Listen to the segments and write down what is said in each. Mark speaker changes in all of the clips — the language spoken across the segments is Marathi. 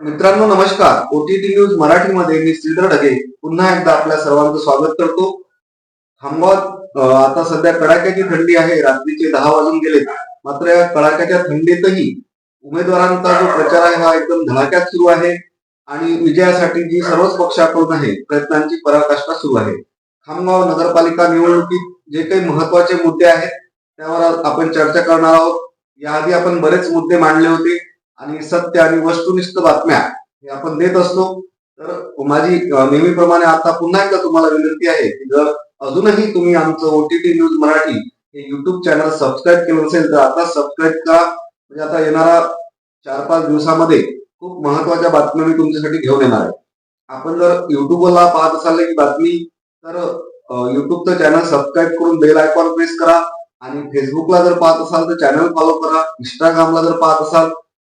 Speaker 1: मित्रांनो नमस्कार. ओटीटी न्यूज मराठीमध्ये मी श्रीधर ढगे. पुन्हा एकदा आपल्या सर्वांचं स्वागत करतो. खामगावात आता सध्या कडाक्याची थंडी आहे. रात्रीचे दहा वाजून गेले मात्र या कडाक्याच्या थंडीतही उमेदवारांचा जो प्रचार आहे हा एकदम धडाक्यात सुरू आहे. आणि विजयासाठी जी सर्वच पक्षाकडून आहे प्रयत्नांची पराकाष्ठा सुरू आहे. खामगाव नगरपालिका निवडणुकीत जे काही महत्त्वाचे मुद्दे आहेत त्यावर आपण चर्चा करणार आहोत. याआधी आपण बरेच मुद्दे मांडले होते. आणि सत्य आणि वस्तुनिष्ठ बातम्या हे आपण देत असतो तर माझी नेहमीप्रमाणे आता पुन्हा एकदा तुम्हाला विनंती आहे की जर अजूनही तुम्ही आमचं ओटीटी न्यूज मराठी हे युट्यूब चॅनल सबस्क्राईब केलं नसेल तर आता सबस्क्राईब करा. म्हणजे आता येणारा चार पाच दिवसामध्ये खूप महत्त्वाच्या बातम्या मी तुमच्यासाठी घेऊन येणार आहे. आपण जर युट्यूबला पाहत असाल ही बातमी तर युट्यूबचं चॅनल सबस्क्राईब करून बेल आयकॉन प्रेस करा. आणि फेसबुकला जर पाहत असाल तर चॅनल फॉलो करा. इंस्टाग्रामला जर पाहत असाल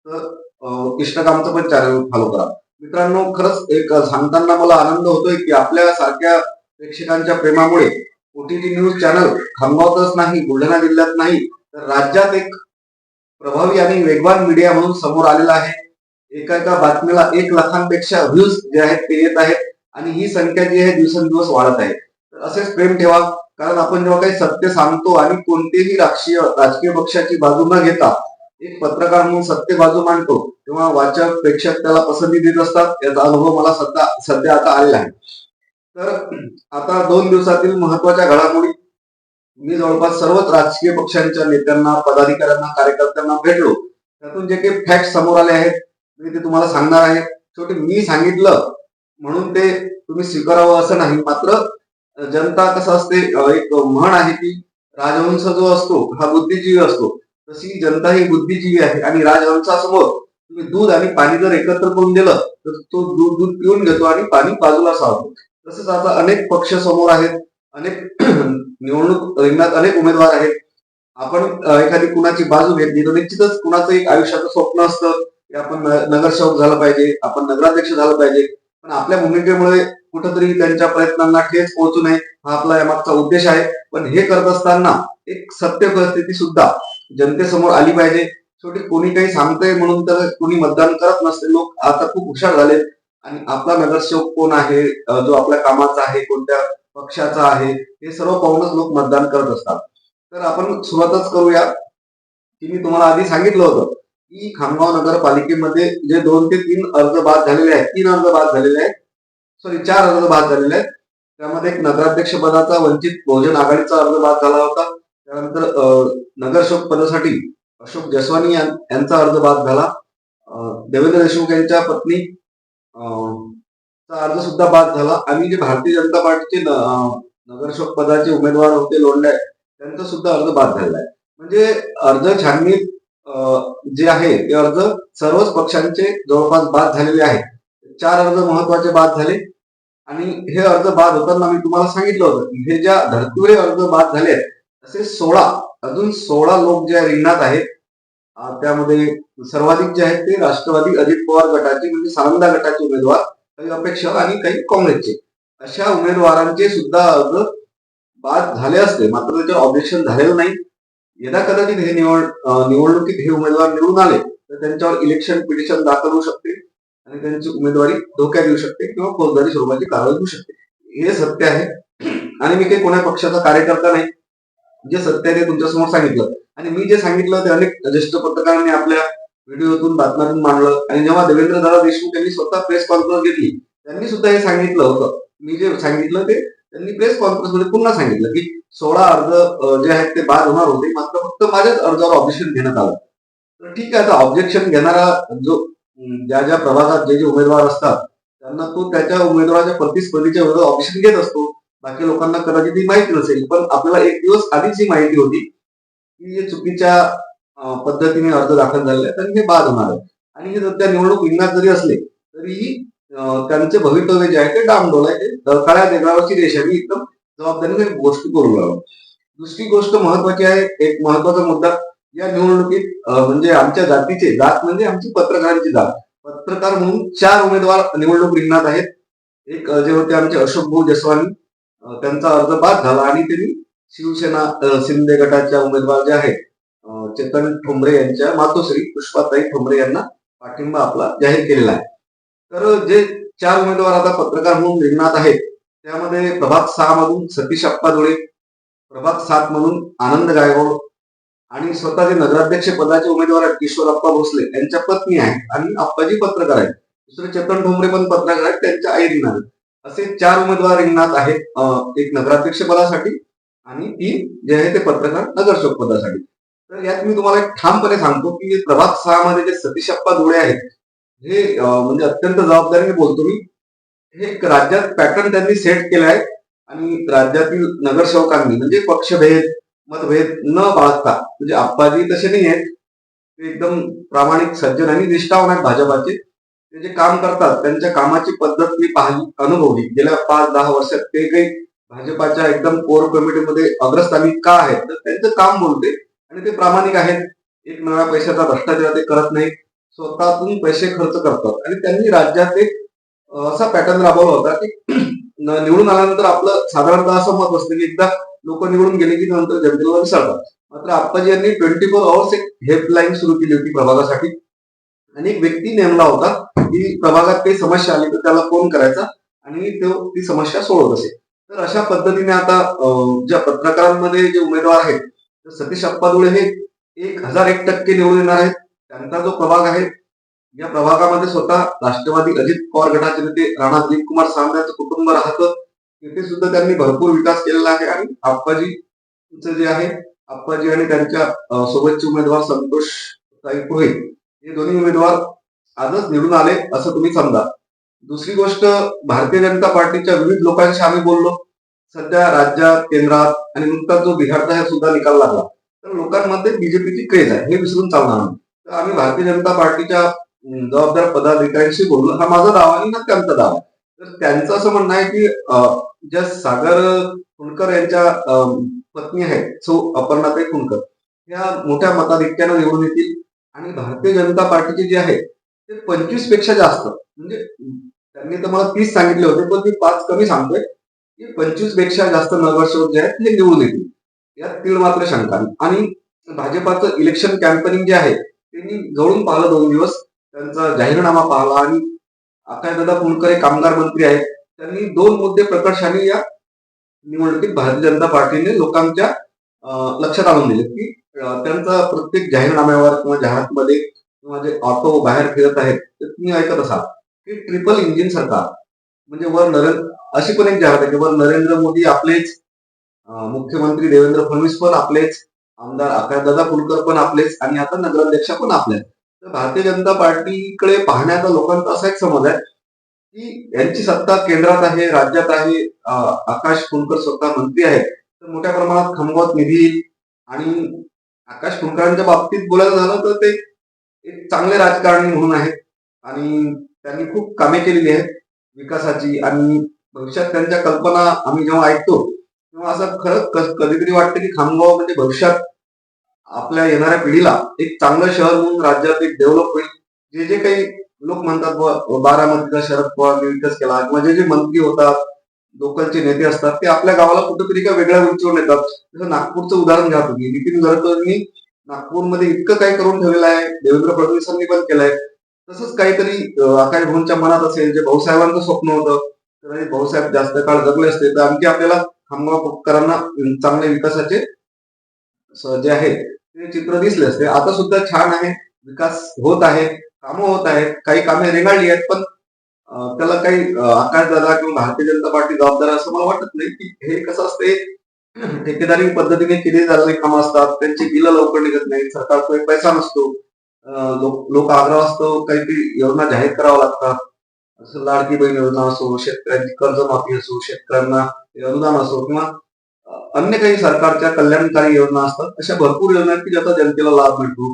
Speaker 1: तर अं, पण चॅनल फॉलो करा. मित्रांनो खरंच एक सांगताना मला आनंद होतोय की आपल्या सारख्या प्रेक्षकांच्या प्रेमामुळे ओटीटी न्यूज चॅनल खामगावतच नाही बुलढाणा जिल्ह्यात नाही तर राज्यात एक प्रभावी आणि वेगवान मीडिया म्हणून समोर आलेला आहे. एका एका बातमीला एक लाखांपेक्षा व्ह्यूज जे आहेत ते येत आहेत आणि ही संख्या जी आहे दिवसेंदिवस वाढत आहे. तर असेच प्रेम ठेवा कारण आपण जेव्हा काही सत्य सांगतो आणि कोणतेही राजकीय राजकीय पक्षाची बाजू न घेता एक पत्रकार म्हणून सत्य बाजू मांडतो तेव्हा वाचक प्रेक्षक त्याला पसंती देत असतात याचा अनुभव मला सध्या सध्या आता आलेला आहे. तर आता दोन दिवसातील महत्त्वाच्या घडामोडी. मी जवळपास सर्वच राजकीय पक्षांच्या नेत्यांना पदाधिकाऱ्यांना कार्यकर्त्यांना भेटलो. त्यातून जे काही फॅक्ट समोर आले आहेत मी ते तुम्हाला सांगणार आहे. शेवटी मी सांगितलं म्हणून ते तुम्ही स्वीकारावं असं नाही. मात्र जनता कसं असते एक म्हण आहे की राजवंश जो असतो हा बुद्धिजीवी असतो. तशी जनता ही बुद्धिजीवी आहे आणि राजहंसासमोर तुम्ही दूध आणि पाणी जर एकत्र करून दिलं तर तो दूध दूध पिऊन घेतो आणि पाणी बाजूला सावतो. तसंच आता अनेक पक्ष समोर आहेत अनेक निवडणूक रिंगणात अनेक उमेदवार आहेत. आपण एखादी कुणाची बाजू घेतली तर निश्चितच कुणाचं एक आयुष्याचं स्वप्न असतं की आपण नगरसेवक झालं पाहिजे आपण नगराध्यक्ष झालं पाहिजे. पण आपल्या भूमिकेमुळे कुठंतरी त्यांच्या प्रयत्नांना ठेच पोहोचू नये हा आपला यामागचा उद्देश आहे. पण हे करत असताना एक सत्य परिस्थिती सुद्धा जनतेसमोर आली पाहिजे. शेवटी कोणी काही सांगतंय म्हणून तर कोणी मतदान करत नसते. लोक आता खूप हुशार झालेत. आणि आपला नगरसेवक कोण आहे? जो आपल्या कामाचा आहे कोणत्या पक्षाचा आहे? हे सर्व पाहूनच लोक मतदान करत असतात. तर आपण सुरुवातच करूया. की मी तुम्हाला आधी सांगितलं होतं की खामगाव नगरपालिकेमध्ये जे दोन ते तीन अर्ज बाद झालेले आहेत तीन अर्ज बाद झालेले आहेत. सॉरी चार अर्ज बाद झालेले आहेत. त्यामध्ये एक नगराध्यक्ष पदाचा वंचित बहुजन आघाडीचा अर्ज बाद झाला होता. त्यानंतर अं, नगरसेवक पदासाठी अशोक जसवानी यांचा अर्ज बाद झाला. देवेंद्र देशमुख यांच्या पत्नी चा अर्ज सुद्धा बाद झाला. आणि जे भारतीय जनता पार्टीचे नगरसेवक पदाचे उमेदवार होते लोंढे त्यांचा सुद्धा अर्ज बाद झालेला आहे. म्हणजे अर्ज छाननीत जे आहे ते अर्ज सर्वच पक्षांचे जवळपास बाद झालेले आहेत. चार अर्ज महत्त्वाचे बाद झाले. आणि हे अर्ज बाद होताना मी तुम्हाला सांगितलं होतं की हे ज्या धर्तीवर अर्ज बाद झाले आहेत असे सोळा अजून सोळा लोक जे रिंगणात आहेत. त्यामध्ये सर्वाधिक जे आहेत ते राष्ट्रवादी अजित पवार गटाचे म्हणजे सानंदा गटाचे उमेदवार काही अपेक्षा आणि काही काँग्रेसचे. अशा उमेदवारांचे सुद्धा अर्ज बाद झाले असते मात्र त्याच्यावर ऑब्जेक्शन झालेलं नाही. यदा कदाचित हे निवड निवडणुकीत हे उमेदवार निवडून आले तर त्यांच्यावर इलेक्शन पिटिशन दाखल होऊ शकते आणि त्यांची उमेदवारी धोक्यात येऊ शकते किंवा फौजदारी स्वरूपाची कारवाई होऊ शकते. हे सत्य आहे. आणि मी काही कोणा पक्षाचा कार्यकर्ता नाही. जे सत्याने तुमच्यासमोर सांगितलं. आणि मी जे सांगितलं ते अनेक ज्येष्ठ पत्रकारांनी आपल्या व्हिडिओतून बातम्यातून मांडलं. आणि जेव्हा देवेंद्र दादा देशमुख यांनी स्वतः प्रेस कॉन्फरन्स घेतली त्यांनी सुद्धा हे सांगितलं होतं. मी जे सांगितलं ते त्यांनी प्रेस कॉन्फरन्समध्ये पुन्हा सांगितलं की सोळा अर्ज जे आहेत ते बाद होणार होते. मात्र फक्त माझ्याच अर्जावर ऑब्जेक्शन घेण्यात आलं. तर ठीक आहे आता ऑब्जेक्शन घेणारा जो ज्या ज्या प्रभागात जे जे उमेदवार असतात त्यांना तो त्याच्या उमेदवाराच्या प्रतिस्पर्धीच्या विरोधात ऑब्जेक्शन घेत असतो. बाकी लोकांना कदाचित ही माहिती नसेल पण आपल्याला एक दिवस आधीच ही माहिती होती की हे चुकीच्या पद्धतीने अर्ज दाखल झालेला आहे आणि हे बाद होणार आहे आणि हे जर त्या निवडणूक रिंगणात जरी असले तरीही त्यांचे भवितव्य जे आहे ते डामडोल आहे. ते दळकाळ्या देणाराची देशाने एकदम जबाबदारीने गोष्टी करू लागलो. दुसरी गोष्ट महत्वाची आहे एक महत्त्वाचा मुद्दा या निवडणुकीत म्हणजे आमच्या जातीचे जात म्हणजे आमची पत्रकारांची जात. पत्रकार म्हणून चार उमेदवार निवडणूक रिंगणात आहेत. एक जे होते आमचे अशोक भाऊ जसवानी त्यांचा अर्ज बाद झाला आणि त्यांनी शिवसेना शिंदे गटाच्या उमेदवार जे आहेत चेतन ठोंबरे यांच्या मातोश्री पुष्पाताई ठोंबरे यांना पाठिंबा आपला जाहीर केलेला आहे. तर जे चार उमेदवार आता पत्रकार म्हणून रिंगणात आहेत त्यामध्ये प्रभाग सहा मधून सतीश अप्पा धुळे प्रभाग सात मधून आनंद गायकवाड आणि स्वतःचे नगराध्यक्ष पदाचे उमेदवार आहेत किशोर अप्पा भोसले. यांच्या पत्नी आहेत आणि अप्पाजी पत्रकार आहेत. दुसरे चेतन ठोंबरे पण पत्रकार आहेत त्यांच्या आई रिंगणार आहेत. असे चार उमेदवार रिंगणात आहेत एक नगराध्यक्ष पदासाठी आणि तीन जे आहे ते पत्रकार नगरसेवक पदासाठी तर यात मी तुम्हाला एक ठामपणे सांगतो की प्रभाग सहा मध्ये जे सतीश अप्पा धुळे आहेत हे म्हणजे अत्यंत जबाबदारीने बोलतो मी हे एक राज्यात पॅटर्न त्यांनी सेट केला आहे आणि राज्यातील नगरसेवकांनी म्हणजे पक्षभेद मतभेद न बाळगता म्हणजे आप्पाजी तसे नाही आहेत ते एकदम प्रामाणिक सज्जन आणि निष्ठावान आहेत भाजपाचे. ते जे काम करतात त्यांच्या कामाची पद्धत मी पाहिली अनुभवली. गेल्या पाच दहा वर्षात ते काही भाजपाच्या एकदम कोर कमिटीमध्ये अग्रस्थानी का आहेत? तर त्यांचं काम बोलते आणि ते प्रामाणिक आहेत. एक नव्या पैशाचा भ्रष्टाचार ते करत नाही. स्वतःतून पैसे खर्च करतात. आणि त्यांनी राज्यात एक असा पॅटर्न राबवला होता की निवडून आल्यानंतर आपलं साधारणतः असं मत असतं की एकदा लोक निवडून गेले की नंतर जनतेला विसरतात. मात्र आप्पाजी यांनी ट्वेंटी फोर आवर्स एक हेल्पलाईन सुरू केली होती प्रभागासाठी. आणि एक व्यक्ती नेमला होता की प्रभागात काही समस्या आली तर त्याला फोन करायचा आणि तो ती समस्या सोडवत असे. तर अशा पद्धतीने आता ज्या पत्रकारांमध्ये जे उमेदवार आहेत तर सतीश अप्पादुळे हे एक हजार एक टक्के निवडून येणार आहेत. त्यांचा जो प्रभाग आहे या प्रभागामध्ये स्वतः राष्ट्रवादी अजित पवार गटाचे नेते राणा दिलीप कुमार सावंत कुटुंब राहतं. तिथे सुद्धा त्यांनी भरपूर विकास केलेला आहे आणि आप्पाजीचं जे आहे आप्पाजी आणि त्यांच्या सोबतचे उमेदवार संतोष साई पुढे हे दोन्ही उमेदवार आजच निवडून आले असं तुम्ही समजा. दुसरी गोष्ट भारतीय जनता पार्टीच्या विविध लोकांशी आम्ही बोललो. सध्या राज्यात केंद्रात आणि नुकताच जो बिहारचा हे सुद्धा निकाल लागला. तर लोकांमध्ये बीजेपीची क्रेज आहे हे विसरून चालणार नाही. तर आम्ही भारतीय जनता पार्टीच्या जबाबदार पदाधिकाऱ्यांशी बोललो. हा माझा दावा आणि ना त्यांचा दावा. तर त्यांचं असं म्हणणं आहे की ज्या सागर कुणकर यांच्या पत्नी आहेत सो अपर्णाताई कुणकर या मोठ्या मताधिक्यानं निवडून येतील. आणि भारतीय जनता पार्टीचे जे आहे ते पंचवीसपेक्षा जास्त. म्हणजे त्यांनी तर मला तीस सांगितले होते पण मी पाच कमी सांगतोय. की पंचवीसपेक्षा जास्त नगरसेवक जे आहेत ते निवडून येतील. यात तीळ मात्र शंका आणि भाजपाचं इलेक्शन कॅम्पेनिंग जे आहे ते मी जवळून पाहिलं दोन दिवस. त्यांचा जाहीरनामा पाहिला आणि अक्षयदादा पुणकर हे कामगार मंत्री आहेत. त्यांनी दोन मुद्दे प्रकर्षाने या निवडणुकीत भारतीय जनता पार्टीने लोकांच्या लक्षात आणून दिले की त्यांचा प्रत्येक जाहीरनाम्यावर किंवा जाहिरातमध्ये किंवा जे ऑटो बाहेर फिरत आहेत ते तुम्ही ऐकत असाल की ट्रिपल इंजिन सरकार म्हणजे वर नरेंद्र अशी पण एक जाहिरात आहे की वर नरेंद्र मोदी आपलेच मुख्यमंत्री देवेंद्र फडणवीस पण आपलेच आमदार आकाशदादा कुलकर पण आपलेच आणि आता नगराध्यक्ष पण आपलेच. तर भारतीय जनता पार्टीकडे पाहण्याचा लोकांचा असा एक समज आहे की यांची सत्ता केंद्रात आहे राज्यात आहे आकाश कुलकर स्वतः मंत्री आहेत तर मोठ्या प्रमाणात खंबवत निधी आणि आकाश कुलकरांच्या बाबतीत बोलायचं झालं तर ते एक चांगले राजकारणी म्हणून आहेत. आणि त्यांनी खूप कामे केलेली आहेत विकासाची. आणि भविष्यात त्यांच्या कल्पना आम्ही जेव्हा ऐकतो तेव्हा असं खरंच कधीतरी वाटतं की खामगाव म्हणजे भविष्यात आपल्या येणाऱ्या पिढीला एक चांगलं शहर म्हणून राज्यात एक डेव्हलप होईल. जे जे काही लोक म्हणतात बारामतीचा शरद पवारने विकास केला किंवा जे जे मंत्री होतात लोकलचे नेते असतात ते आपल्या गावाला कुठेतरी एका वेगळ्या उंचीवर नेतात. जसं नागपूरचं उदाहरण घ्या तुम्ही. नितीन गडकरींनी नागपूरमध्ये इतकं काही करून ठेवलेलं आहे. देवेंद्र फडणवीसांनी पण केलंय. तसंच काहीतरी आकाश भाऊंच्या मनात असेल जे भाऊसाहेबांचं स्वप्न होतं तर हे भाऊसाहेब जास्त काळ जगले असते. तर आणखी आपल्याला खामगावकरांना चांगले विकासाचे जे आहे ते चित्र दिसले असते. आता सुद्धा छान आहे. विकास होत आहे. कामं होत आहेत. काही कामे रेगाळली आहेत पण त्याला काही आकाश दादा किंवा भारतीय जनता पार्टी जबाबदार असं मला वाटत नाही की हे कसं असते ठेकेदारी पद्धतीने केली जाणारी कामं असतात त्यांची बिलं लवकर निघत नाही सरकारकडे पैसा नसतो लोक आग्रह असतो काहीतरी योजना जाहीर कराव्या लागतात. जसं लाडकी बहीण योजना असो शेतकऱ्यांची कर्जमाफी असो शेतकऱ्यांना अनुदान असो किंवा अन्य काही सरकारच्या कल्याणकारी योजना असतात अशा भरपूर योजना आहेत की ज्याचा जनतेला लाभ मिळतो.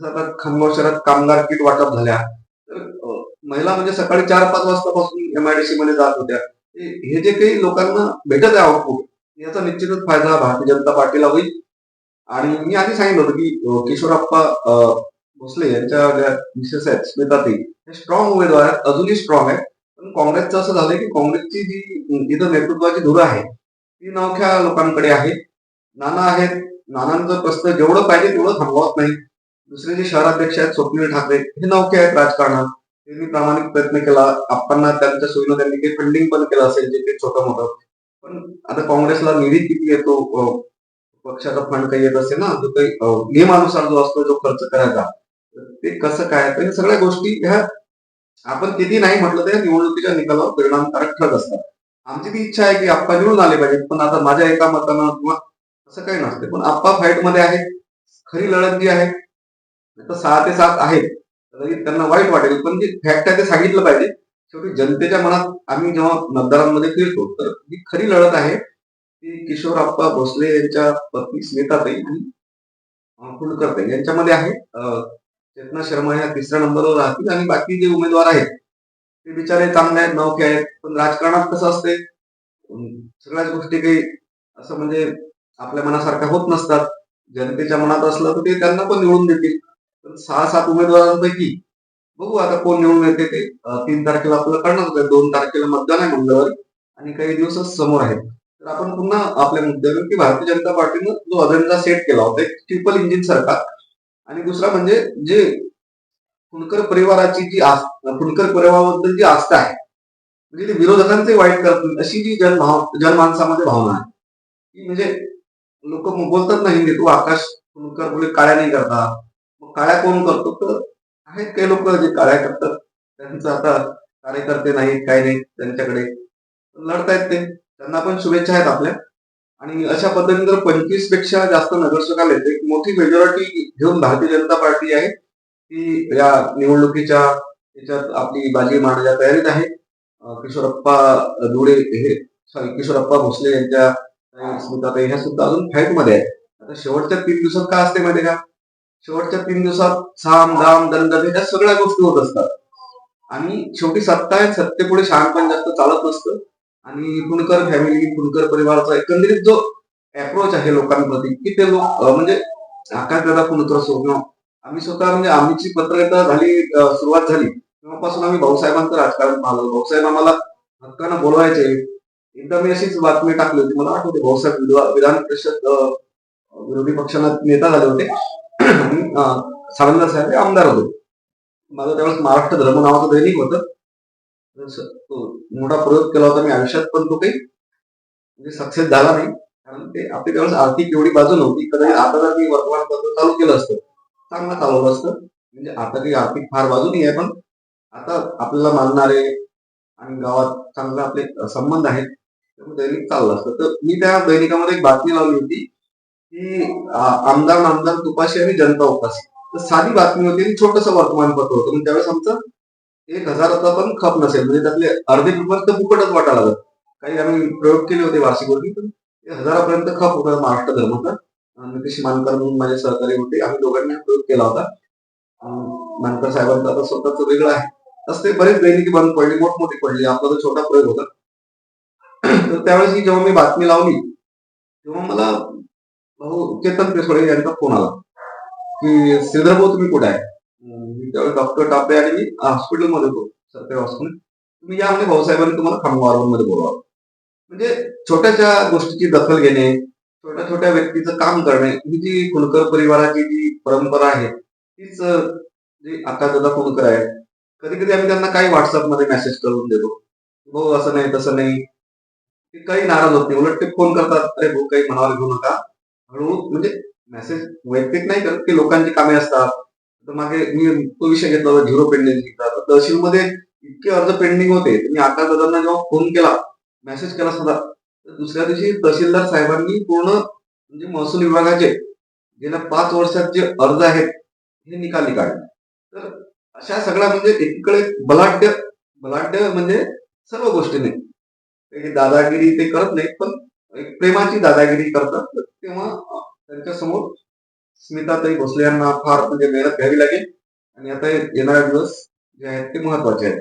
Speaker 1: जसं आता खामगाव शहरात कामगार किट वाटप झाल्या तर महिला म्हणजे सकाळी चार पाच वाजतापासून एमआयडीसी मध्ये जात होत्या. हे हे जे काही लोकांना भेटत आहे आउटपुट याचा निश्चितच फायदा भारतीय जनता पार्टीला होईल. आणि मी आधी सांगितलं होतं की अं, किशोरप्पा भोसले यांच्या ज्या मिसेस आहेत स्मिताताई हे स्ट्रॉंग उमेदवार आहेत. अजूनही स्ट्रॉंग आहेत. पण काँग्रेसचं असं झालंय की काँग्रेसची जी इथं नेतृत्वाची धुरा आहे ती नवख्या लोकांकडे आहे नाना आहेत. नानांचं प्रश्न जेवढं पाहिजे तेवढं थांबवत नाही. दुसरे जे शहराध्यक्ष आहेत स्वप्नील ठाकरे हे नवखे आहेत राजकारणात. त्यांनी प्रामाणिक प्रयत्न केला. आपण त्यांच्या सोयीनं त्यांनी काही फंडिंग पण केलं असेल जे काही छोटं मोठं पण आता काँग्रेसला निधी किती येतो पक्षाचा फंड काही येत असेल ना जो काही नियमानुसार जो असतो जो खर्च करायचा ते कसं काय तर सगळ्या गोष्टी ह्या आपण किती नाही म्हटलं तरी निवडणुकीच्या निकालावर परिणामकारक ठरत असतात. आमची ती इच्छा आहे की आप्पा निवडून आले पाहिजेत पण आता माझ्या एका मतानं किंवा असं काही नसते. पण आप्पा फाईटमध्ये आहे खरी लढत जी आहे तर सहा ते सात आहेत त्यांना वाईट वाटेल. पण जे फॅक्ट आहे ते सांगितलं पाहिजे शेवटी जनतेच्या मनात आम्ही जेव्हा मतदारांमध्ये फिरतो तर जी खरी लढत आहे ती किशोर आप्पा भोसले यांच्या पत्नी स्मिताताई आणि कुलकर्ते यांच्यामध्ये आहे. चेतना शर्मा ह्या तिसऱ्या नंबरवर राहतील आणि बाकी जे उमेदवार आहेत ते बिचारे चांगले आहेत नौके आहेत. पण राजकारणात कसं असते सगळ्याच गोष्टी काही असं म्हणजे आपल्या मनासारख्या होत नसतात. जनतेच्या मनात असलं तर ते त्यांना पण निवडून देतील. पण सहा सात उमेदवारांपैकी बघू आता कोण निवडून येते ते. तीन तारखेला आपल्याला कळणार होतं. दोन तारखेला मतदान आहे मंगळवारी आणि काही दिवस समोर आहेत तर आपण पुन्हा आपल्या मुद्द्यावर की भारतीय जनता पार्टीनं जो अजेंडा सेट केला होता एक ट्रिपल इंजिन सरकार. आणि दुसरा म्हणजे जे फुंडकर परिवाराची जी आस फुंडकर परिवाराबद्दल जी आस्था आहे म्हणजे ते विरोधकांचे वाईट करतील अशी जी जनभाव जनमानसामध्ये भावना आहे. की म्हणजे लोक बोलतात ना हिंदी तू आकाश फुंडकर बोले काळ्या नाही करता. मग काळ्या कोण करतो? तर आहेत काही लोक जे काळ्या करतात. त्यांचं आता कार्यकर्ते नाहीत काही नाही त्यांच्याकडे. लढतायत ते. त्यांना पण शुभेच्छा आहेत आपल्या. आणि अशा पद्धतीने जर पंचवीसपेक्षा जास्त नगरसेवक आले तर एक मोठी मेजॉरिटी घेऊन भारतीय जनता पार्टी आहे. ती या निवडणुकीच्या याच्यात आपली बाजी मारण्याच्या तयारीत आहे. किशोरप्पा धुळे हे सॉरी किशोरप्पा भोसले यांच्या काही ह्या सुद्धा अजून फाईटमध्ये आहे आता शेवटच्या तीन दिवसात का असते माहिती का? शेवटच्या तीन दिवसात साम दाम दंड ह्या सगळ्या गोष्टी होत असतात. आणि शेवटी सत्ता आहे सत्तेपुढे शहाणपण जास्त चालत नसतं. आणि कुणकर फॅमिली कुणकर परिवाराचा एकंदरीत जो अप्रोच आहे लोकांप्रती की ते लोक म्हणजे आकाश दादा कुणकर असो किंवा आम्ही स्वतः म्हणजे आमची पत्रकारिता झाली सुरुवात झाली. तेव्हापासून आम्ही भाऊसाहेबांचं राजकारण पाहिलं भाऊसाहेब आम्हाला हक्कानं बोलवायचे. एकदा मी अशीच बातमी टाकली होती. मला आठवते भाऊसाहेब विधान परिषद विरोधी पक्षाला नेता झाले होते. सावंतदास साहेब हे आमदार होते. माझं त्यावेळेस महाराष्ट्र धर्म नावाचं दैनिक होतं. मोठा प्रयोग केला होता मी आयुष्यात पण तो काही म्हणजे सक्सेस झाला नाही. कारण ते आपली त्यावेळेस आर्थिक एवढी बाजू नव्हती. कदाचित आता जर मी वर्तमानपत्र चालू केलं असतं चांगलं चालवलं असतं. म्हणजे आता काही आर्थिक फार बाजू नाही आहे पण आता आपल्याला मानणारे आणि गावात चांगले आपले संबंध आहेत त्यामुळे दैनिक चाललं असतं. तर मी त्या दैनिकामध्ये एक बातमी लावली होती. की आमदार नामदार तुपाशी आणि जनता उपाशी. तर साधी बातमी होती छोटस वर्तमानपत्र होतं. म्हणजे त्यावेळेस आमचं एक हजाराचा पण खप नसेल. म्हणजे त्यातले अर्धे पेपर तर फुकटच वाटायला लागत काही आम्ही प्रयोग केले होते वार्षिकवरती पण हजारापर्यंत खप होता महाराष्ट्र धर्माचा नितीश मानकर म्हणून माझे सहकारी होते. आम्ही दोघांनी प्रयोग केला होता. मानकर साहेबांचा आता स्वतःच वेगळं आहे. तसं ते बरेच दैनिकी बंद पडली मोठमोठी पडली. आपला तो छोटा प्रयोग होता. तर त्यावेळेस जेव्हा मी बातमी लावली तेव्हा मला भाऊ चेतन पेसोडे यांचा फोन आला. की श्रीधर भाऊ तुम्ही कुठे आहे? मी त्यावेळेस डॉक्टर टापे आणि मी हॉस्पिटलमध्ये होतो सरकारी हॉस्पिटल तुम्ही या म्हणजे भाऊसाहेबांनी तुम्हाला खामगावमध्ये बोलवा. म्हणजे छोट्याशा गोष्टीची दखल घेणे छोट्या छोट्या व्यक्तीचं काम करणे ही जी कुलकर परिवाराची जी परंपरा आहे तीच अं, जी आकाशदादा कुलकर आहे कधी कधी आम्ही त्यांना काही व्हॉट्सअपमध्ये मेसेज करून देतो. भाऊ असं नाही तसं नाही. ते काही नाराज होत नाही. उलट ते फोन करतात अरे भाऊ काही मनावर घेऊ नका. हळूहळू म्हणजे मेसेज वैयक्तिक नाही करत की लोकांची कामे असतात. तर मागे मी तो विषय घेतला होता झिरो पेंडिंग घेतला तर तहसीलमध्ये इतके अर्ज पेंडिंग होते मी आकाश दादांना जेव्हा फोन केला मेसेज केला सुद्धा तर दुसऱ्या दिवशी तहसीलदार साहेबांनी पूर्ण म्हणजे महसूल विभागाचे गेल्या पाच वर्षात जे अर्ज आहेत हे निकाली काढले. तर अशा सगळ्या म्हणजे एकीकडे बलाढ्य बलाढ्य म्हणजे सर्व गोष्टीने दादागिरी ते करत नाहीत पण एक प्रेमाची दादागिरी करतात. तेव्हा त्यांच्यासमोर स्मिताताई भोसले यांना फार म्हणजे मेहनत घ्यावी लागेल. आणि आता हे येणारे दिवस जे आहेत ते महत्त्वाचे आहेत.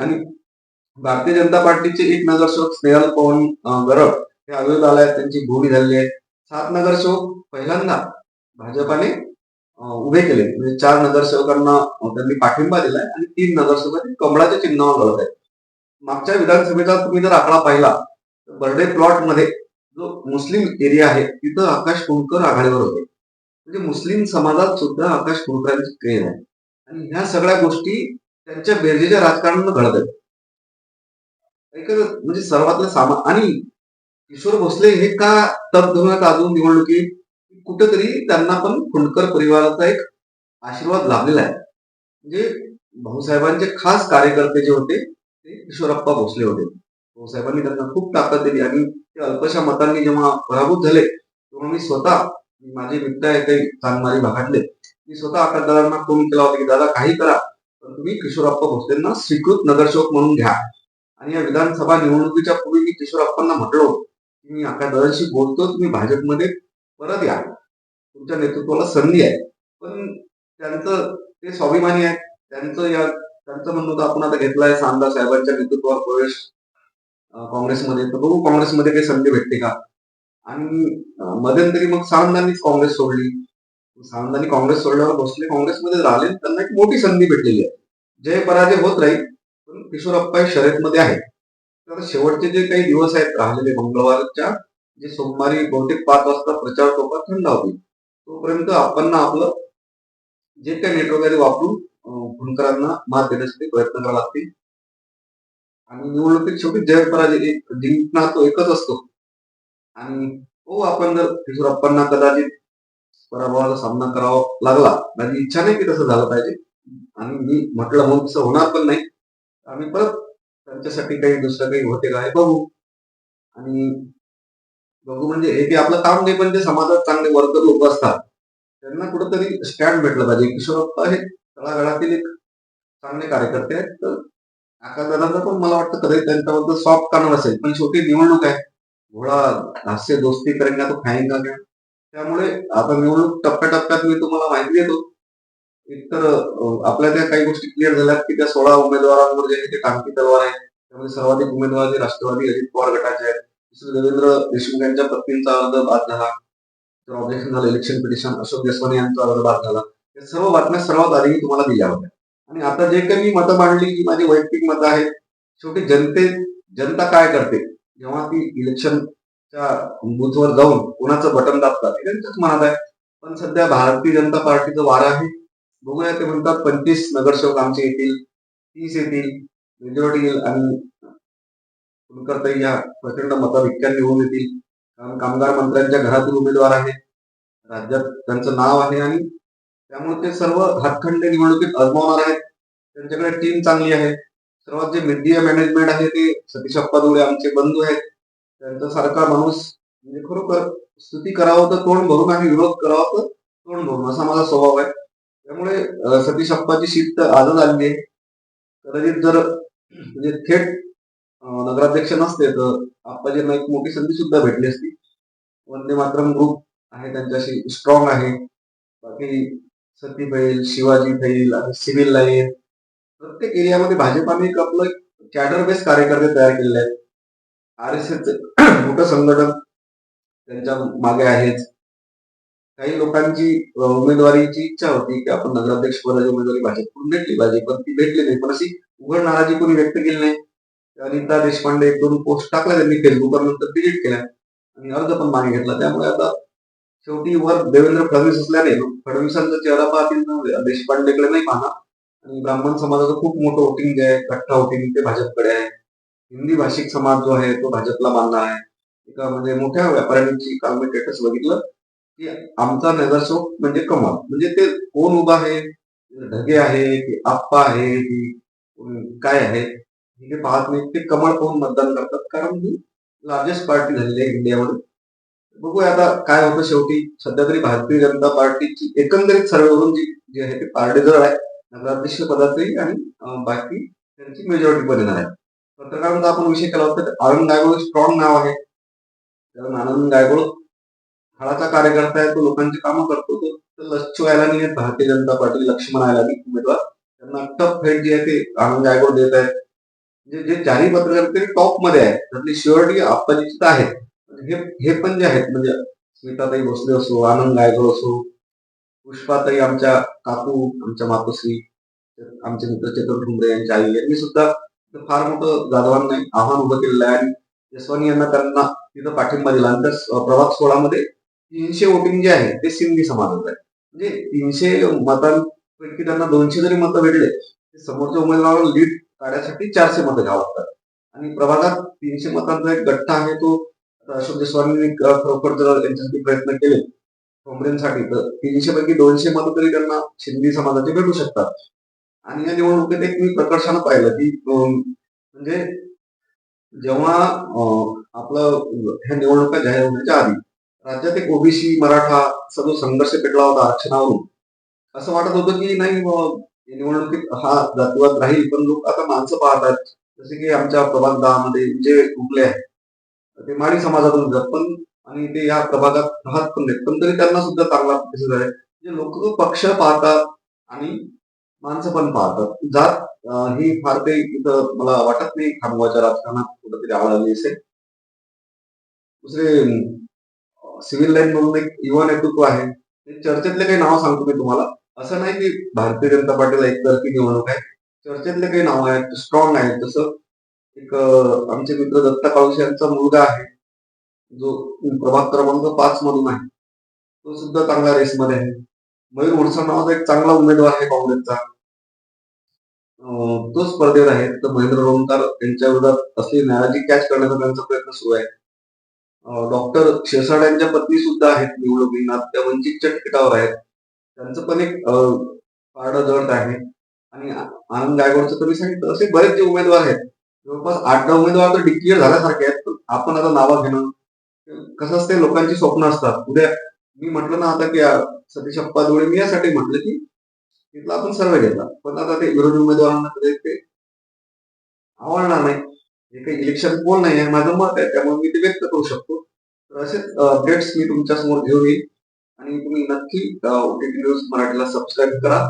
Speaker 1: आणि भारतीय जनता पार्टीचे एक नगरसेवक स्नेहल पवन गरड हे अवैध आले आहेत. त्यांची भूमी झालेली आहे. सात नगरसेवक पहिल्यांदा भाजपाने उभे केले. म्हणजे चार नगरसेवकांना त्यांनी पाठिंबा दिलाय आणि तीन नगरसेवकांनी कमळाच्या चिन्हावर लढत आहेत. मागच्या विधानसभेचा तुम्ही जर आकडा पाहिला तर बर्डे प्लॉटमध्ये जो मुस्लिम एरिया आहे तिथं आकाश कोणकर आघाडीवर होते. म्हणजे मुस्लिम समाजात सुद्धा आकाश कोणकरांची क्रेन आहे. आणि ह्या सगळ्या गोष्टी त्यांच्या बेरजेच्या राजकारणानं घडत आहेत. म्हणजे सर्वातलं सामा आणि किशोर भोसले हे का तप धरून अजून निवडणुकी कुठंतरी त्यांना पण खुंडकर परिवाराचा एक आशीर्वाद लाभलेला आहे. म्हणजे भाऊसाहेबांचे खास कार्यकर्ते जे होते ते किशोरप्पा भोसले होते. भाऊसाहेबांनी त्यांना खूप ताकद दिली आणि ते अल्पशा मतांनी जेव्हा पराभूत झाले तेव्हा मी स्वतः माझे मित्र आहे काही चांगमारी भागातले मी स्वतः आकाशदादांना फोन केला होता की दादा काही करा पण तुम्ही किशोरप्पा भोसलेंना स्वीकृत नगरसेवक म्हणून घ्या. आणि या विधानसभा निवडणुकीच्या पूर्वी मी किशोरप्पांना म्हटलो की मी आकाशदादांशी बोलतो तुम्ही भाजपमध्ये परत या. तुमच्या नेतृत्वाला संधी आहे. पण त्यांचं ते स्वाभिमानी आहे. त्यांचं या त्यांचं म्हणणं आपण आता घेतलाय सामदार साहेबांच्या नेतृत्वावर प्रवेश काँग्रेसमध्ये. तर बघू काँग्रेसमध्ये काही संधी भेटते का? आणि मध्यंतरी मग सावंतांनीच काँग्रेस सोडली. सावंतांनी काँग्रेस सोडल्यावर बसले काँग्रेसमध्ये राहिले. त्यांना एक मोठी संधी भेटलेली आहे. जय पराजय होत राहील पण किशोरप्पा हे शर्यतमध्ये आहे तर शेवटचे जे काही दिवस आहेत राहिलेले मंगळवारच्या जे सोमवारी बहुतेक पाच वाजता प्रचार टोपा थंड होईल तोपर्यंत आपण आपलं जे काही नेटवर्क आहे वापरून अं, मात देण्यासाठी प्रयत्न करावे लागतील. आणि निवडणुकीत शेवटी जय पराजय जिंकणार तो एकच असतो. आणि हो आपण जर किशोरप्पांना कदाचित पराभवाचा सामना करावा लागला माझी इच्छा नाही की तसं झालं पाहिजे. आणि मी म्हटलं म्हणून तसं होणार पण नाही. आम्ही परत त्यांच्यासाठी काही दुसरं काही होते का हे बघू. आणि बघू म्हणजे हे की आपलं काम नाही पण जे समाजात चांगले वर्कर लोक असतात त्यांना कुठंतरी स्टँड भेटलं पाहिजे. किशोरप्पा हे तळागाळातील एक चांगले कार्यकर्ते आहेत तर आकाशदादांचा पण मला वाटतं कधी त्यांच्याबद्दल सॉफ्ट कारण असेल. पण शेवटी निवडणूक आहे. घोडा हास्य दोस्ती करेंगा तो खायंगा का त्यामुळे आता निवडणूक टप्प्याटप्प्यात मी तुम्हाला माहिती देतो. एकतर आपल्या त्या काही गोष्टी क्लिअर झाल्यात की त्या सोळा उमेदवारांवर जे आहे ते टांगती तलवार आहे. त्यामध्ये सर्वाधिक उमेदवार जे राष्ट्रवादी अजित पवार गटाचे आहेत. दुसरे देवेंद्र देशमुख यांच्या पत्नींचा अर्ज बाद झाला. तर ऑब्जेक्शन झालं. इलेक्शन पिटिशन अशोक देशवानी यांचा अर्ज बाद झाला. या सर्व बातम्या सर्वात आधी तुम्हाला दिल्या होत्या. आणि आता जे काही मी मतं मांडली की माझी वैयक्तिक मतं आहेत शेवटी जनते जनता काय करते? जेव्हा ती इलेक्शनच्या बुथवर जाऊन कोणाचं बटन दाबतात हे त्यांच्याच मनात आहे. पण सध्या भारतीय जनता पार्टीचं वार आहे. बघूया ते म्हणतात पंचवीस नगरसेवक आमचे येतील तीस येतील मेजॉरिटी येईल आणि कुलकर्ताई या प्रचंड मताधिक्यात निवडून येतील. कारण कामगार मंत्र्यांच्या घरातील उमेदवार आहेत. राज्यात त्यांचं नाव आहे आणि त्यामुळे ते सर्व हातखंडे निवडणुकीत अजमावणार आहेत. त्यांच्याकडे टीम चांगली आहे. सर्वात जे मीडिया मॅनेजमेंट आहे ते सतीश अप्पा आमचे बंधू आहेत. त्यांचा सारखा माणूस म्हणजे खरोखर स्तुती करावं तर तोंड भरून आणि विरोध करावा तर तोंड भरून असा माझा स्वभाव आहे. त्यामुळे सतीश अप्पाची सीट तर आजच आलेली आहे. कदाचित जर म्हणजे थेट नगराध्यक्ष नसते तर आप्पाजींना एक मोठी संधी सुद्धा भेटली असती. वंदे मातरम ग्रुप आहे त्यांच्याशी स्ट्रॉंग आहे. बाकी सती बैल शिवाजी बैल सिव्हिल लाईन. प्रत्येक एरियामध्ये भाजपाने एक आपलं कॅडर बेस कार्यकर्ते तयार केलेले आहेत. आर एस एस मोठं संघटन त्यांच्या मागे आहेच काही लोकांची उमेदवारीची इच्छा होती की आपण नगराध्यक्ष पदाची उमेदवारी भाजपकडून भेटली पाहिजे पण ती भेटली नाही. पण अशी उघड नाराजी कोणी व्यक्त केली नाही. अनिता देशपांडे एक दोन पोस्ट टाकल्या त्यांनी फेसबुकवर नंतर डिलीट केल्या. आणि अर्ज पण मागे घेतला. त्यामुळे आता शेवटी वर देवेंद्र फडणवीस असल्याने फडणवीसांचा चेहरा पाहतील देशपांडेकडे नाही पाहणार. आणि ब्राह्मण समाजाचं खूप मोठं वोटिंग जे आहे कट्टा वोटिंग ते भाजपकडे आहे. हिंदी भाषिक समाज जो आहे तो भाजपला मानला आहे. एका म्हणजे मोठ्या व्यापाऱ्यांची काल मी स्टेटस बघितलं की आमचा नगरसेवक म्हणजे कमाल म्हणजे ते कोण उभा आहे? ढगे आहे की आप्पा आहे की काय आहे? हे पाहत नाही. ते कमळ पाहून मतदान करतात. कारण ही लार्जेस्ट पार्टी झालेली आहे इंडियामध्ये. बघूया आता काय होतं शेवटी. सध्या तरी भारतीय जनता पार्टीची एकंदरीत सर्वेवरून जी जी आहे ती पार्टीजर आहे. नगराध्यक्ष पदाचंही आणि बाकी त्यांची मेजॉरिटी पण येणार आहे. पत्रकारांचा आपण विषय केला होता तर आनंद गायगोळ स्ट्रॉंग नाव आहे. कारण आनंद गायगोळ हळाचा कार्यकर्ता आहे. तो लोकांची कामं करतो. तो तर लक्ष व्हायला नाही आहेत भारतीय जनता पार्टी लक्ष्मण आयला उमेदवार. त्यांना टप फेट जी आहे ते आनंद गायगोळ देत आहेत. म्हणजे जे चारही पत्रकार ते टॉपमध्ये आहेत त्यातली शुअरिटी आप्पाजीची तर आहे हे हे पण जे आहेत म्हणजे स्मिताताई भोसले असो आनंद गायकवाड असो पुष्पाताई आमच्या काकू आमच्या मातोश्री आमचे मित्र चेतन ठुंबरे यांच्या आई यांनी सुद्धा फार मोठं जाधवांना आव्हान उभं केलेलं आहे. आणि जसवानी यांना त्यांना तिथं पाठिंबा दिला. आणि त्या स- प्रभाग सोळामध्ये तीनशे वोटिंग जे आहे ते सिंधी समाजात आहे. म्हणजे तीनशे मतांपैकी त्यांना दोनशे जरी मतं भेटले समोरच्या उमेदवाराला लीड काढण्यासाठी चारशे मतं घ्यावं लागतात. आणि प्रभागात तीनशे मतांचा एक गठ्ठा आहे तो आता अशोक खरोखर जर यांच्यासाठी प्रयत्न केले ठोंबरेंसाठी तर तीनशे पैकी दोनशे मतं तरी त्यांना शिंदे समाजाचे भेटू शकतात. आणि या निवडणुकीत एक मी प्रकर्षानं पाहिलं की म्हणजे जेव्हा आपलं ह्या निवडणुका जाहीर होण्याच्या आधी राज्यात एक ओबीसी मराठा असा जो संघर्ष पेटला होता आरक्षणावरून असं वाटत होतं की नाही निवडणुकीत हा जातीवाद राहील पण लोक आता माणसं पाहतात जसे की आमच्या प्रभाग जे उठले आहेत. ते माळी समाजातून येतात पण आणि ते या प्रभागात राहत पण नाहीत. पण तरी त्यांना सुद्धा चांगला प्रतिसाद आहे. म्हणजे लोक पक्ष पाहतात आणि माणसं पण पाहतात. जात ही फार काही इथं मला वाटत नाही. खामगावच्या राजकारणात कुठेतरी आवडली असेल. दुसरे सिव्हिल लाईन म्हणून एक युवा नेतृत्व आहे. ते चर्चेतले काही नाव सांगतो मी तुम्हाला. असं नाही की भारतीय जनता पार्टीला एकतर्फी निवडणूक आहे. चर्चेतले काही नाव आहेत स्ट्रॉंग आहेत. जसं एक आमचे मित्र दत्ता काळुसे यांचा मुलगा आहे. जो प्रभाग क्रमांक पाच मधून आहे. तो सुद्धा चांगला रेसमध्ये आहे. मयूर उडसा नावाचा एक चांगला उमेदवार आहे काँग्रेसचा. तो स्पर्धेत आहे. तर महेंद्र रोमकार यांच्या विरोधात असलेली नाराजी कॅच करण्याचा त्यांचा प्रयत्न सुरू आहे. डॉक्टर शिरसाट यांच्या पत्नी सुद्धा आहेत निवडणूक रिंगणात त्या वंचितच्या तिकिटावर आहेत. त्यांचं पण एक पारडं जड आहे. आणि आनंद गायकवाडचं तुम्ही सांगितलं असे बरेच जे उमेदवार आहेत जवळपास आठ दहा उमेदवार तर डिक्लेअर झाल्यासारखे आहेत पण आपण आता नावं घेणं कसं असते लोकांची स्वप्न असतात. उद्या मी म्हटलं ना आता की सतीश अप्पा धुळे मी यासाठी म्हटलं की तिथला आपण सर्वे घेतला. पण आता ते विरोधी उमेदवारांना कधी ते आवडणार नाही. हे काही इलेक्शन पोल नाही आहे माझं मत आहे त्यामुळे मी ते व्यक्त करू शकतो. तर असेच अपडेट्स मी तुमच्यासमोर घेऊन येईल आणि तुम्ही नक्की ओटीटी न्यूज मराठीला सबस्क्राईब करा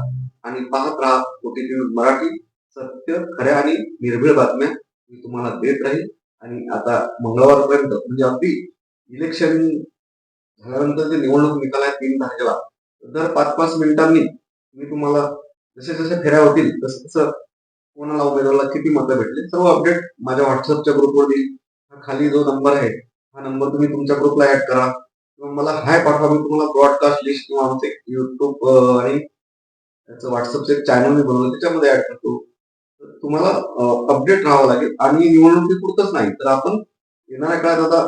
Speaker 1: आणि पाहत राहा ओटीटी न्यूज मराठी. सत्य खऱ्या आणि निर्भीड बातम्या. मी तुम्हाला देत राहील. आणि आता मंगळवारपर्यंत म्हणजे अगदी इलेक्शन झाल्यानंतर जे निवडणूक निकाल आहे तीन तारखेला दर पाच पाच मिनिटांनी मी तुम्हाला जसे जसे फेऱ्या होतील तसं तसं कोणाला उमेदवाराला किती मतं भेटले सर्व अपडेट माझ्या व्हॉट्सअपच्या ग्रुपवर देईल खाली जो नंबर आहे हा नंबर तुम्ही तुमच्या ग्रुपला ऍड करा. किंवा मला हाय पाठवा मी तुम्हाला ब्रॉडकास्ट लिस्ट किंवा आमचे युट्यूब आणि त्याचं व्हॉट्सअपचं एक चॅनल मी बनवलं त्याच्यामध्ये ऍड करतो. तुम्हाला अपडेट राहावं लागेल. आणि निवडणुकीपुरतच नाही तर आपण येणाऱ्या काळात आता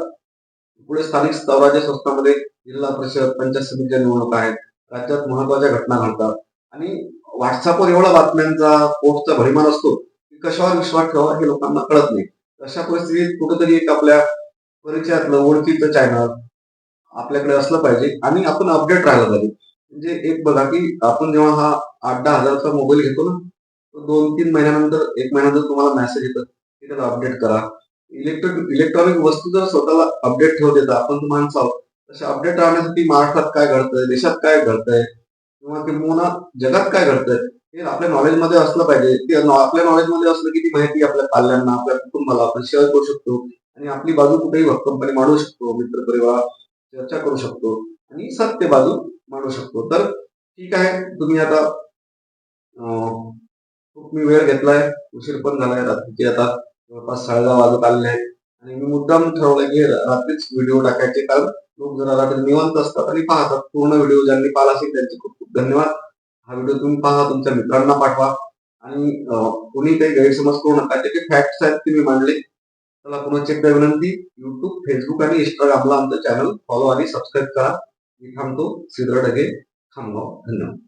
Speaker 1: पुढे स्थानिक स्वराज्य संस्थांमध्ये जिल्हा परिषद पंचायत समितीच्या निवडणुका आहेत राज्यात महत्त्वाच्या घटना घडतात. आणि व्हॉट्सअपवर एवढा बातम्यांचा पोस्टचा भरिमान असतो की कशावर विश्वास ठेवा हे लोकांना कळत नाही. अशा परिस्थितीत कुठेतरी एक आपल्या परिचयातलं ओळखीचं चॅनल आपल्याकडे असलं पाहिजे आणि आपण अपडेट राहायला पाहिजे. म्हणजे एक बघा की आपण जेव्हा हा आठ दहा हजारचा मोबाईल घेतो ना दोन तीन महिन्यानंतर एक महिन्यानंतर तुम्हाला मेसेज येतं. की त्याला अपडेट करा. इलेक्ट्रिक इलेक्ट्रॉनिक वस्तू जर स्वतःला अपडेट ठेवत येतात आपण तर माणसं आहोत तसे अपडेट राहण्यासाठी महाराष्ट्रात काय घडतंय देशात काय घडतंय किंवा किंवा जगात काय घडतंय हे आपल्या नॉलेजमध्ये असलं पाहिजे. ते नॉलेज आपल्या नॉलेजमध्ये असलं की ती माहिती आपल्या पाल्यांना आपल्या कुटुंबाला आपण शेअर करू शकतो. आणि आपली बाजू कुठेही भक्कमपणे मांडू शकतो. मित्र परिवार चर्चा करू शकतो. आणि सत्य बाजू मांडू शकतो. तर ठीक आहे. तुम्ही आता खूप मी वेळ घेतलाय उशीर पण झालाय रात्रीचे आता जवळपास साडेदहा वाजत आलेले आहेत. आणि मी मुद्दाम ठरवलं की रात्रीच व्हिडिओ टाकायचे कारण लोक जरा रात्री निवांत असतात आणि पाहतात. पूर्ण व्हिडिओ ज्यांनी पाहिला असेल त्यांचे खूप खूप धन्यवाद. हा व्हिडिओ तुम्ही पहा तुमच्या मित्रांना पाठवा. आणि कोणी काही गैरसमज करू नका त्याचे फॅक्ट्स आहेत ते मी मांडले. चला पुन्हा चेक करा विनंती युट्यूब फेसबुक आणि इंस्टाग्रामला आमचं चॅनल फॉलो आणि सबस्क्राईब करा. मी थांबतो. सिद्र ढगे खामगाव. धन्यवाद.